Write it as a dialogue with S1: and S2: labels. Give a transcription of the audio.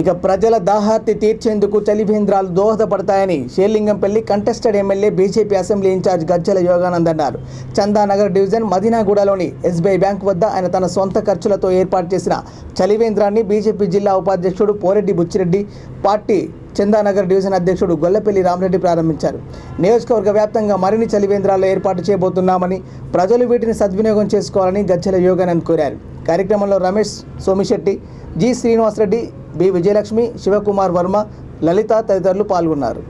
S1: ఇక ప్రజల దాహార్తి తీర్చేందుకు చలివేంద్రాలు దోహదపడతాయని Serilingampally contested MLA BJP assembly in charge Gajjala Yoganand అన్నారు. చందానగర్ డివిజన్ మదీనాగూడలోని ఎస్బీఐ బ్యాంక్ వద్ద ఆయన తన సొంత ఖర్చులతో ఏర్పాటు చేసిన చలివేంద్రాన్ని బీజేపీ జిల్లా ఉపాధ్యక్షుడు పోరెడ్డి బుచ్చిరెడ్డి పార్టీ చందానగర్ డివిజన్ అధ్యక్షుడు గొల్లపల్లి రామరెడ్డి ప్రారంభించారు. నియోజకవర్గ వ్యాప్తంగా మరిన్ని చలివేంద్రాలు ఏర్పాటు చేయబోతున్నామని ప్రజలు వీటిని సద్వినియోగం చేసుకోవాలని గజ్జల యోగానంద్ కోరారు. కార్యక్రమంలో రమేష్ సోమిశెట్టి జి శ్రీనివాసరెడ్డి బి విజయలక్ష్మి శివకుమార్ వర్మ లలిత తదితరులు పాల్గొన్నారు.